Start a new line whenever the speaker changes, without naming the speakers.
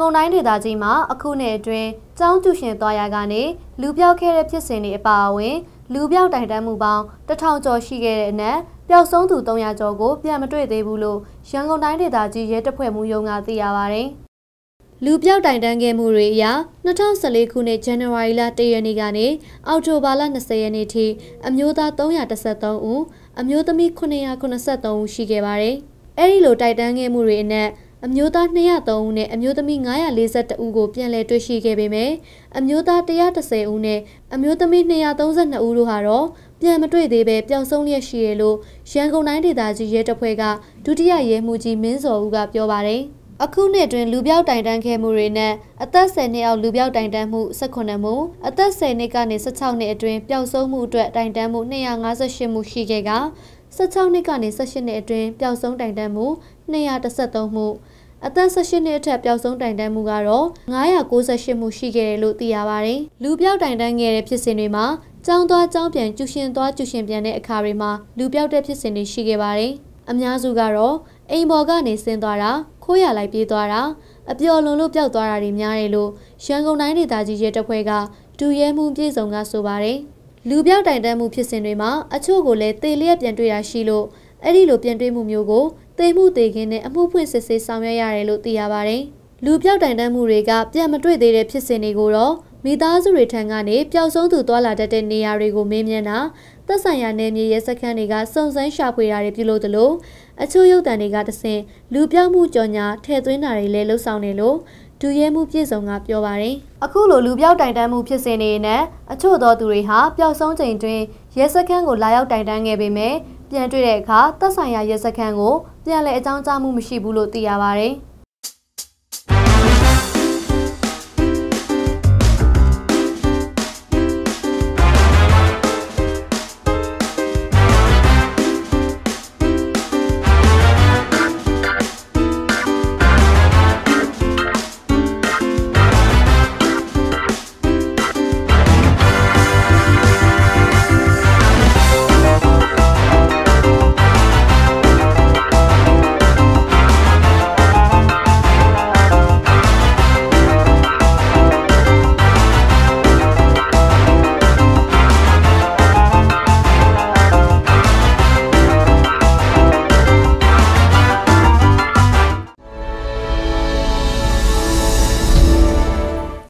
ကုန်တိုင်းဒေသကြီးမှာအခုနှစ်အတွင်းကျောင်းကျူရှင်သွားရကနေလူပြောက်ခဲ့တဲ့ဖြစ်စဉ်တွေအပါအဝင်လူပြောက်တိုင်တန်းမှုပေါင်းတစ်ထောင်ကျော်ရှိခဲ့တဲ့အနက်ပျောက်ဆုံးသူ300ကျော်ကိုပြန်မတွေ့သေးဘူးလို့ရန်ကုန်တိုင်းဒေသကြီးရဲတပ်ဖွဲ့မှုရုံးကသိရပါဗျ။လူပြောက်တိုင်တန်းခဲ့မှုတွေအရ2014ခုနှစ်ဇန်နဝါရီလ1ရက်နေ့ကနေအောက်တိုဘာလ20ရက်နေ့ထိအမျိုးသား333ဦးအမျိုးသမီး983ဦးရှိခဲ့ပါတယ်။အဲဒီလိုတိုက်တန်းခဲ့မှုတွေအနက် အမျိုးသား203ဦးနဲ့အမျိုးသမီး942ဦးကိုပြန်လည်တွေ့ရှိခဲ့ပေမယ့်အမျိုးသား130ဦးနဲ့အမျိုးသမီး232ဦးတို့ဟာတော့ပြန်မတွေ့သေးပဲပျောက်ဆုံးလျက်ရှိရလို့ရန်ကုန်တိုင်းဒေသကြီးရဲတပ်ဖွဲ့ကဒုတိယရဲမှူးကြီးမင်းစောဦးကပြောပါတယ်အခုနှစ်တွင်လူပြောက်တိုင်တန်းခဲ့မှုတွေနဲ့အသက်10နှစ်အောက်လူပြောက်တိုင်တန်းမှု18မှုအသက်10နှစ်ကနေ16နှစ်အတွင်းပျောက်ဆုံးမှုအတွက်တိုင်တန်းမှု258မှုရှိခဲ့က 16နှစ်ကနေ18နှစ်အတွင်းပျောက်ဆုံးတိုင်တန်းမှု213မှုအသက်18နှစ်အထက်ပျောက်ဆုံးတိုင်တန်းမှုကတော့998မှုရှိခဲ့တယ်လို့သိရပါတယ်။လူပြောက်တိုင်တန်းခဲ့တဲ့ဖြစ်စဉ်တွေမှာကျောင်းသွားကျောင်းပြန်ကျူရှင်သွားကျူရှင်ပြန်တဲ့အခါတွေမှာလူပြောက်တဲ့ဖြစ်စဉ်တွေရှိခဲ့ပါတယ်။အများစုကတော့အိမ်ပေါ်ကနေဆင်းသွားတာခိုးရလိုက်ပြေးသွားတာအပျော်လွန်လို့ပျောက်သွားတာတွေများတယ်လို့ရန်ကုန်တိုင်းဒေသကြီးရဲတပ်ဖွဲ့ကဒူရဲမှုပြည်စုံကဆိုပါတယ်။ လူပြောက်တိုင်တန်းမှုဖြစ်စဉ်တွေမှာအချို့ကိုလည်းတေလျက်ပြန်တွေ့တာရှိလို့အဲ့ဒီလိုပြန်တွေ့မှုမျိုးကိုသေမှုသေခင်းနဲ့အမှုဖွင့်စစ်ဆေးဆောင်ရွက်ရတယ်လို့သိရပါတယ်။လူပြောက်တိုင်တန်းမှုတွေကပြန်မတွေ့သေးတဲ့ဖြစ်စဉ်တွေကိုတော့မိသားစုတွေထံကနေပျောက်ဆုံးသူတွာလာတတ်တဲ့နေရာတွေကိုမေးမြန်းတာသက်ဆိုင်ရာနယ်မြေရဲစခန်းတွေကစုံစမ်းရှာဖွေတာတွေပြုလုပ်သလိုအချို့ရုပ်တံတွေကတဆင့်လူပြောက်မှုကြော်ညာထည့်သွင်းတာတွေလည်းလှုပ်ဆောင်နေလို့ ဒူရဲမှုပြည်စုံကပြောပါတယ်အခုလိုလူပြောက်တိုင်တန်းမှုဖြစ်စဉ်တွေနဲ့အချို့သောသူတွေဟာပျောက်ဆုံးချိန်တွင်ရဲစခန်းကိုလာရောက်တိုင်တန်းခဲ့ပေမဲ့ပြန်တွေ့တဲ့အခါသက်ဆိုင်ရာရဲစခန်းကိုပြန်လည်အကြောင်းကြားမှုမရှိဘူးလို့သိရပါတယ်။